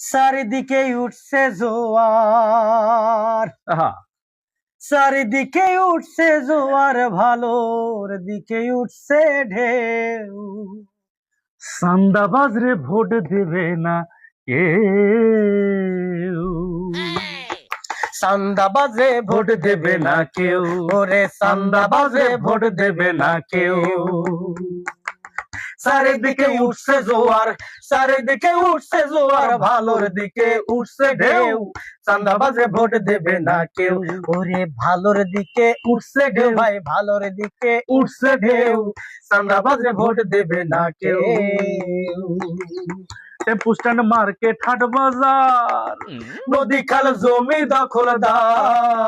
চারিদিকে উঠছে জোয়ার চারিদিকে উঠছে জোয়ার ভালোর দিকে উঠছে ঢেউ। সান্দাবাজ রে ভোট দেবে না কেউ। সান্দা বাজে ভোট দেবে না কেউ। ওরে সান্দা বাজে ভোট দেবে না কেউ। চারিদিকে উঠছে জোয়ার চারিদিকে উঠছে জোয়ার ভালোর দিকে উঠছে ঢেউ। চান্দা বাজে ভোট দেবে না কেউ। ওরে ভালোর দিকে উঠছে ঢেউ। ভাই ভালোর দিকে উঠছে ঢেউ। চান্দা বাজে ভোট দেবে না কেউ। স্ট্যান্ড মার্কেট হাট বাজার। নদী খাল জমি দখলদার।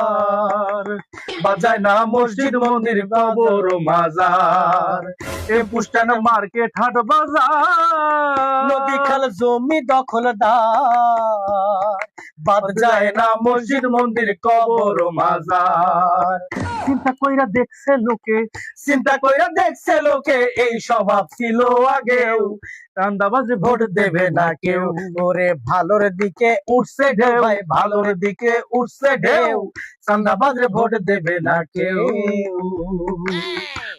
বাজায় না মসজিদ, মন্দির, কবর, মাজার। এ পুষ্টান মার্কেট, হাট, বাজার। নদী খাল জমি দখলদার। বাদ যায় না মসজিদ মন্দির কবর মাজার। চিন্তা কইরা দেখছে লোকে। চিন্তা কইরা দেখছে লোকে এই স্বভাব ছিল আগেও। চান্দাবাজে ভোট দেবে না কেউ। ওরে ভালোর দিকে উঠছে ঢেউ। ভাই ভালোর দিকে উঠছে ঢেউ। চান্দাবাজরে ভোট দেবে না কেউ।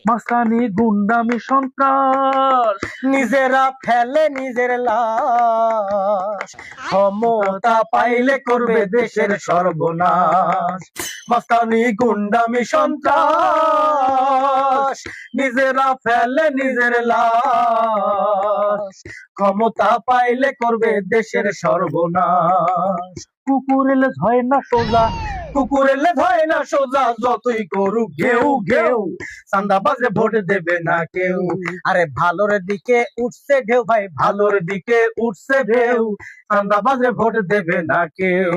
মাস্তানি গুন্ডামি সন্ত্রাস। নিজেরা ফেলে নিজের লাশ। ক্ষমতা পাইলে করবে দেশের সর্বনাশ। মস্তানি গুন্ডামি সন্ত্রাস। নিজেরা ফেলে নিজের লাশ। ক্ষমতা পাইলে করবে দেশের সর্বনাশ। কুকুর এলে হয় না সোজা কুকুরেলে ধয় না সোজা, যতই করুক ঘেউ ঘেউ। সান্দা বাজে ভোট দেবে না কেউ। আরে ভালোর দিকে উঠছে ঢেউ ভাই, ভালোর দিকে উঠছে ঢেউ। সান্দা বাজে ভোট দেবে না কেউ।